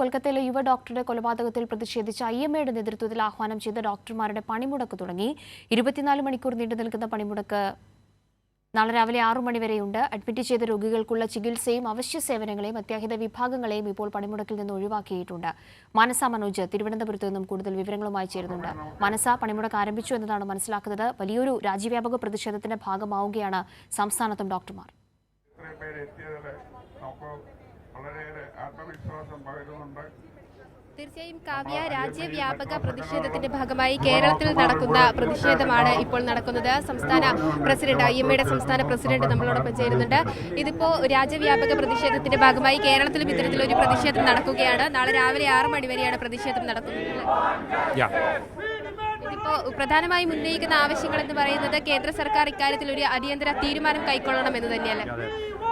കൊൽക്കത്തയിലെ യുവ ഡോക്ടറുടെ കൊലപാതകത്തിൽ പ്രതിഷേധിച്ച് ഐ എം എയുടെ നേതൃത്വത്തിൽ ആഹ്വാനം ചെയ്ത ഡോക്ടർമാരുടെ പണിമുടക്ക് തുടങ്ങി. ഇരുപത്തിനാല് മണിക്കൂർ നീണ്ടു നിൽക്കുന്ന പണിമുടക്ക് നാളെ രാവിലെ ആറു മണിവരെയുണ്ട് അഡ്മിറ്റ് ചെയ്ത രോഗികൾക്കുള്ള ചികിത്സയും അവശ്യ സേവനങ്ങളെയും അത്യാഹിത വിഭാഗങ്ങളെയും ഇപ്പോൾ പണിമുടക്കിൽ നിന്ന് ഒഴിവാക്കിയിട്ടുണ്ട്. മനസ മനോജ് തിരുവനന്തപുരത്ത് നിന്നും കൂടുതൽ വിവരങ്ങളുമായി ചേരുന്നുണ്ട്. മനസ പണിമുടക്ക് ആരംഭിച്ചു എന്നതാണ് മനസ്സിലാക്കുന്നത്. വലിയൊരു രാജ്യവ്യാപക പ്രതിഷേധത്തിന്റെ ഭാഗമാവുകയാണ് സംസ്ഥാനത്തും ഡോക്ടർമാർ. വളരെയേറെ ആത്മവിശ്വാസം പകരുന്നുണ്ട്. തീർച്ചയായും കാവ്യ രാജ്യവ്യാപക പ്രതിഷേധത്തിന്റെ ഭാഗമായി കേരളത്തിൽ നടക്കുന്ന പ്രതിഷേധമാണ് ഇപ്പോൾ നടക്കുന്നത്. സംസ്ഥാന പ്രസിഡന്റ് ഐ എം എയുടെ സംസ്ഥാന പ്രസിഡന്റ് നമ്മളോടൊപ്പം ചേരുന്നുണ്ട്. ഇതിപ്പോ രാജ്യവ്യാപക പ്രതിഷേധത്തിന്റെ ഭാഗമായി കേരളത്തിലും ഇത്തരത്തിലൊരു പ്രതിഷേധം നടക്കുകയാണ്. നാളെ രാവിലെ ആറ് മണി വരെയാണ് പ്രതിഷേധം നടക്കുന്നത്. യാ ഇതിപ്പോ പ്രധാനമായും ഉന്നയിക്കുന്ന ആവശ്യങ്ങൾ എന്ന് പറയുന്നത് കേന്ദ്ര സർക്കാർ ഇക്കാര്യത്തിൽ ഒരു അടിയന്തര തീരുമാനം കൈക്കൊള്ളണം എന്ന് തന്നെയല്ലേ?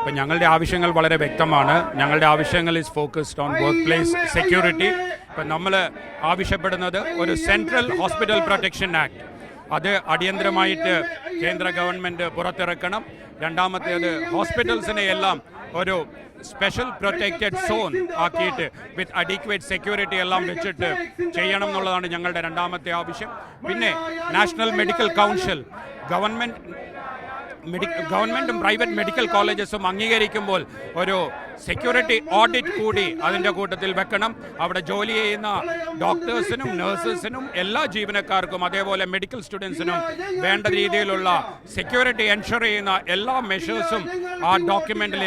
ഇപ്പം ഞങ്ങളുടെ ആവശ്യങ്ങൾ വളരെ വ്യക്തമാണ്. ഞങ്ങളുടെ ആവശ്യങ്ങൾ is focused on workplace security ഇപ്പം നമ്മൾ ആവശ്യപ്പെടുന്നത് ഒരു സെൻട്രൽ ഹോസ്പിറ്റൽ പ്രൊട്ടക്ഷൻ ആക്ട് അത് അടിയന്തരമായിട്ട് കേന്ദ്ര ഗവൺമെന്റ് പുറത്തിറക്കണം. രണ്ടാമത്തേത് ഹോസ്പിറ്റൽസിനെ എല്ലാം ഒരു സ്പെഷ്യൽ പ്രൊട്ടക്റ്റഡ് സോൺ ആക്കിയിട്ട് വിത്ത് അഡീക്വേറ്റ് സെക്യൂരിറ്റി എല്ലാം വെച്ചിട്ട് ചെയ്യണം എന്നുള്ളതാണ് ഞങ്ങളുടെ രണ്ടാമത്തെ ആവശ്യം. പിന്നെ നാഷണൽ മെഡിക്കൽ കൗൺസിൽ ഗവൺമെന്റ് ഗവൺമെന്റും പ്രൈവറ്റ് മെഡിക്കൽ കോളേജസും അംഗീകരിക്കുമ്പോൾ ഒരു സെക്യൂരിറ്റി ഓഡിറ്റ് കൂടി അതിന്റെ കൂട്ടത്തിൽ വെക്കണം. അവിടെ ജോലി ചെയ്യുന്ന ഡോക്ടേഴ്സിനും നഴ്സസിനും എല്ലാ ജീവനക്കാർക്കും അതേപോലെ മെഡിക്കൽ സ്റ്റുഡൻസിനും വേണ്ട രീതിയിലുള്ള സെക്യൂരിറ്റി എൻഷുർ ചെയ്യുന്ന എല്ലാ മെഷേഴ്സും ആ ഡോക്യുമെന്റിൽ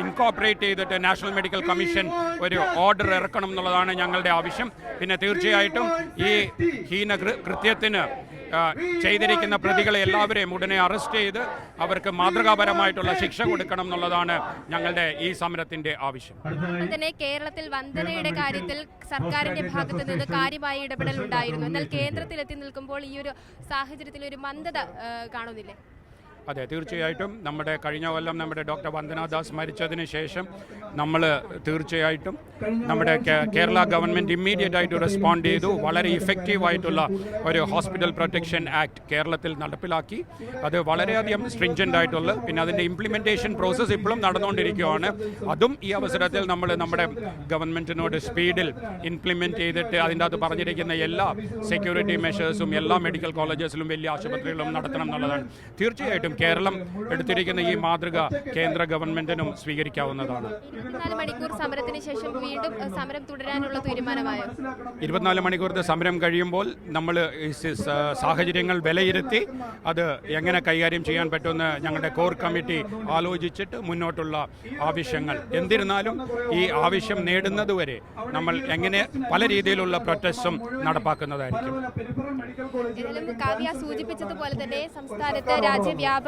ഇൻകോപ്പറേറ്റ് ചെയ്തിട്ട് നാഷണൽ മെഡിക്കൽ കമ്മീഷൻ ഒരു ഓർഡർ ഇറക്കണം എന്നുള്ളതാണ് ഞങ്ങളുടെ ആവശ്യം. പിന്നെ തീർച്ചയായിട്ടും ഈ ഹീന കൃത്യത്തിന് ചെയ്തിരിക്കുന്ന പ്രതികളെ എല്ലാവരെയും ഉടനെ അറസ്റ്റ് ചെയ്ത് അവർക്ക് മാതൃകാപരമായിട്ടുള്ള ശിക്ഷ കൊടുക്കണം എന്നുള്ളതാണ് ഞങ്ങളുടെ ഈ സമരത്തിന്റെ ആവശ്യം. തന്നെ കേരളത്തിൽ വന്ദനയുടെ കാര്യത്തിൽ സർക്കാരിന്റെ ഭാഗത്ത് നിന്ന് കാര്യമായ ഇടപെടൽ ഉണ്ടായിരുന്നു എന്നാൽ കേന്ദ്രത്തിൽ എത്തി നിൽക്കുമ്പോൾ ഈ ഒരു സാഹചര്യത്തിൽ ഒരു മന്ദത കാണുന്നില്ലേ? അതെ തീർച്ചയായിട്ടും നമ്മുടെ കഴിഞ്ഞ കൊല്ലം നമ്മുടെ ഡോക്ടർ വന്ദനാദാസ് മരിച്ചതിന് ശേഷം നമ്മൾ തീർച്ചയായിട്ടും നമ്മുടെ കേരള ഗവൺമെന്റ് ഇമ്മീഡിയറ്റ് ആയിട്ട് റെസ്പോണ്ട് ചെയ്തു. വളരെ ഇഫക്റ്റീവ് ആയിട്ടുള്ള ഒരു ഹോസ്പിറ്റൽ പ്രൊട്ടക്ഷൻ ആക്ട് കേരളത്തിൽ നടപ്പിലാക്കി. അത് വളരെയധികം സ്ട്രിഞ്ചന്റ് ആയിട്ടുള്ള പിന്നെ അതിന്റെ ഇംപ്ലിമെന്റേഷൻ പ്രോസസ്സ് ഇപ്പോഴും നടന്നുകൊണ്ടിരിക്കുകയാണ്. അതും ഈ അവസരത്തിൽ നമ്മൾ നമ്മുടെ ഗവൺമെന്റിനോട് സ്പീഡിൽ ഇംപ്ലിമെന്റ് ചെയ്തിട്ട് അതിന്റെ അകത്ത് പറഞ്ഞിരിക്കുന്ന എല്ലാ സെക്യൂരിറ്റി മെഷേഴ്സും എല്ലാ മെഡിക്കൽ കോളേജസിലും വലിയ ആശുപത്രികളിലും നടത്തണം എന്നുള്ളതാണ്. തീർച്ചയായിട്ടും കേരളം എടുത്തിരിക്കുന്ന ഈ മാതൃക കേന്ദ്ര ഗവൺമെന്റിനും സ്വീകരിക്കാവുന്നതാണ്. ഇരുപത്തിനാല് മണിക്കൂറത്തെ സമരം കഴിയുമ്പോൾ നമ്മൾ സാഹചര്യങ്ങൾ വിലയിരുത്തി അത് എങ്ങനെ കൈകാര്യം ചെയ്യാൻ പറ്റുമെന്ന് ഞങ്ങളുടെ കോർ കമ്മിറ്റി ആലോചിച്ചിട്ട് മുന്നോട്ടുള്ള ആവശ്യങ്ങൾ. എന്നിരുന്നാലും ഈ ആവശ്യം നേടുന്നതുവരെ നമ്മൾ എങ്ങനെ പല രീതിയിലുള്ള പ്രൊട്ടസ്റ്റും നടപ്പാക്കുന്നതായിരിക്കും. സൂചിപ്പിച്ചതുപോലെ തന്നെ സംസ്ഥാനത്ത് രാജ്യവ്യാപക അഹ്,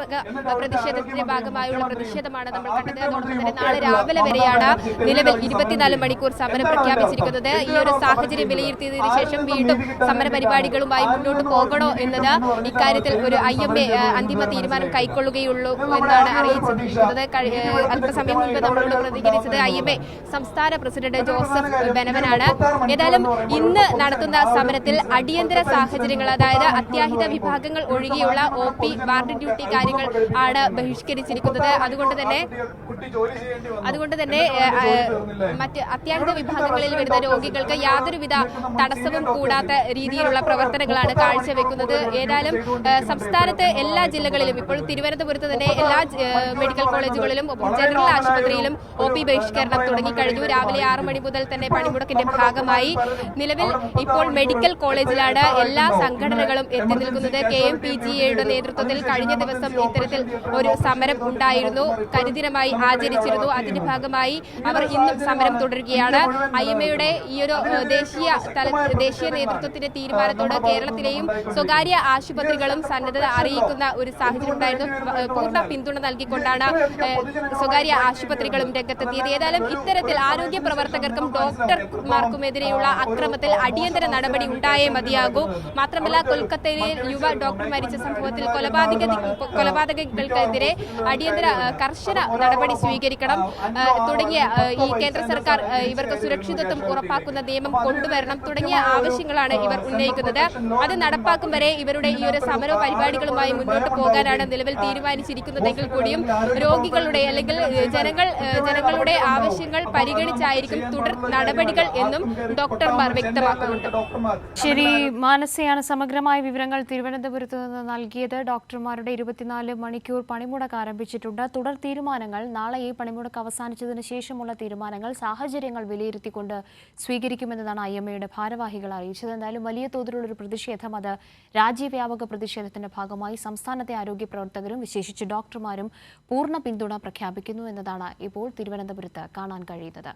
പ്രതിഷേധത്തിന്റെ ഭാഗമായുള്ള പ്രതിഷേധമാണ് നമ്മൾ കണ്ടത്. അതോടൊപ്പം തന്നെ നാളെ രാവിലെ വരെയാണ് നിലവിൽ ഇരുപത്തിനാല് മണിക്കൂർ സമരം പ്രഖ്യാപിച്ചിരിക്കുന്നത്. ഈ ഒരു സാഹചര്യം വിലയിരുത്തിയതിനു ശേഷം വീണ്ടും സമര പരിപാടികളുമായി മുന്നോട്ട് പോകണോ എന്നത് ഇക്കാര്യത്തിൽ ഒരു ഐ എം എ അന്തിമ തീരുമാനം കൈക്കൊള്ളുകയുള്ളൂ എന്നാണ് അറിയിച്ചിരിക്കുന്നത്. അല്പസമയം മുൻപ് നമ്മളോട് പ്രതികരിച്ചത് ഐ എം എ സംസ്ഥാന പ്രസിഡന്റ് ജോസഫ് ബെനവനാണ്. ഏതായാലും ഇന്ന് നടത്തുന്ന സമരത്തിൽ അടിയന്തര സാഹചര്യങ്ങൾ അതായത് അത്യാഹിത വിഭാഗങ്ങൾ ഒഴികെയുള്ള ഒ പി വാർഡ് ഡ്യൂട്ടി കാര്യങ്ങൾ ആണ് ബഹിഷ്കരിച്ചിരിക്കുന്നത്. അതുകൊണ്ട് തന്നെ അതുകൊണ്ട് തന്നെ മറ്റ് അത്യാഹിത വിഭാഗങ്ങളിൽ വരുന്ന രോഗികൾക്ക് യാതൊരുവിധ തടസ്സവും കൂടാത്ത രീതിയിലുള്ള പ്രവർത്തനങ്ങളാണ് കാഴ്ചവെക്കുന്നത്. ഏതായാലും സംസ്ഥാനത്ത് സംസ്ഥാനത്തെ എല്ലാ ജില്ലകളിലും ഇപ്പോൾ തിരുവനന്തപുരത്ത് തന്നെ എല്ലാ മെഡിക്കൽ കോളേജുകളിലും ഒപ്പം ജനറൽ ആശുപത്രിയിലും ഒ പി ബഹിഷ്കരണം തുടങ്ങിക്കഴിഞ്ഞു. രാവിലെ ആറ് മണി മുതൽ തന്നെ പണിമുടക്കിന്റെ ഭാഗമായി. നിലവിൽ ഇപ്പോൾ മെഡിക്കൽ കോളേജിലാണ് എല്ലാ സംഘടനകളും എത്തി നിൽക്കുന്നത്. കെ എം പി ജി എയുടെ നേതൃത്വത്തിൽ കഴിഞ്ഞ ദിവസം ഇത്തരത്തിൽ ഒരു സമരം ഉണ്ടായിരുന്നു കരിദിനമായി ആചരിച്ചിരുന്നു. അതിന്റെ ഭാഗമായി അവർ ഇന്നും സമരം തുടരുകയാണ്. ഐ എം എയുടെ ഈ ഒരു ദേശീയ തല ദേശീയ നേതൃത്വത്തിന്റെ തീരുമാനത്തോട് കേരളത്തിലെയും സ്വകാര്യ ആശുപത്രികളും സന്നദ്ധത അറിയിക്കുന്ന ഒരു സാഹചര്യം ഉണ്ടായിരുന്നു. പൂർണ പിന്തുണ നൽകിക്കൊണ്ടാണ് സ്വകാര്യ ആശുപത്രികളും രംഗത്തെത്തിയത്. ഏതായാലും ഇത്തരത്തിൽ ആരോഗ്യ പ്രവർത്തകർക്കും ഡോക്ടർമാർക്കുമെതിരെയുള്ള അക്രമത്തിൽ അടിയന്തര നടപടി ഉണ്ടായേ മതിയാകൂ. മാത്രമല്ല കൊൽക്കത്തയിലെ യുവ ഡോക്ടർ മരിച്ച സംഭവത്തിൽ കൊലപാതക കൊലപാതകങ്ങൾക്കെതിരെ അടിയന്തര കർശന നടപടി സ്വീകരിക്കണം. തുടങ്ങിയ ഈ കേന്ദ്ര സർക്കാർ ഇവർക്ക് സുരക്ഷിതത്വം ഉറപ്പാക്കുന്ന നിയമം കൊണ്ടുവരണം തുടങ്ങിയ ആവശ്യങ്ങളാണ് ഇവർ ഉന്നയിക്കുന്നത്. അത് നടപ്പാക്കും വരെ ഇവരുടെ ഈ ഒരു സമര പരിപാടികളുമായി മുന്നോട്ട് പോകാനാണ് നിലവിൽ തീരുമാനിച്ചിരിക്കുന്നതെങ്കിൽ കൂടിയും രോഗികളുടെ അല്ലെങ്കിൽ ജനങ്ങൾ ജനങ്ങളുടെ ആവശ്യങ്ങൾ പരിഗണിച്ചായിരിക്കും തുടർ നടപടികൾ എന്നും ഡോക്ടർമാർ വ്യക്തമാക്കുന്നുണ്ട്. ശരി മാനസയാണ് സമഗ്രമായ വിവരങ്ങൾ തിരുവനന്തപുരത്ത് നിന്ന് നൽകിയത്. ഡോക്ടർമാരുടെ ഇരുപത്തിനാല് മണിക്കൂർ പണിമുടക്ക് ആരംഭിച്ചിട്ടുണ്ട്. തുടർ തീരുമാനങ്ങൾ നാളെ ഈ പണിമുടക്ക് അവസാനിച്ചതിന് ശേഷമുള്ള തീരുമാനങ്ങൾ സാഹചര്യങ്ങൾ വിലയിരുത്തിക്കൊണ്ട് സ്വീകരിക്കുമെന്നതാണ് ഐ എം എയുടെ ഭാരവാഹികൾ അറിയിച്ചത്. എന്തായാലും വലിയ തോതിലുള്ള ഒരു പ്രതിഷേധം അത് രാജ്യവ്യാപക പ്രതിഷേധത്തിന്റെ ഭാഗമായി സംസ്ഥാനത്തെ ആരോഗ്യ പ്രവർത്തകരും വിശേഷിച്ച് ഡോക്ടർമാരും പൂർണ പിന്തുണ പ്രഖ്യാപിക്കുന്നു എന്നതാണ് ഇപ്പോൾ തിരുവനന്തപുരത്ത് കാണാൻ കഴിയുന്നത്.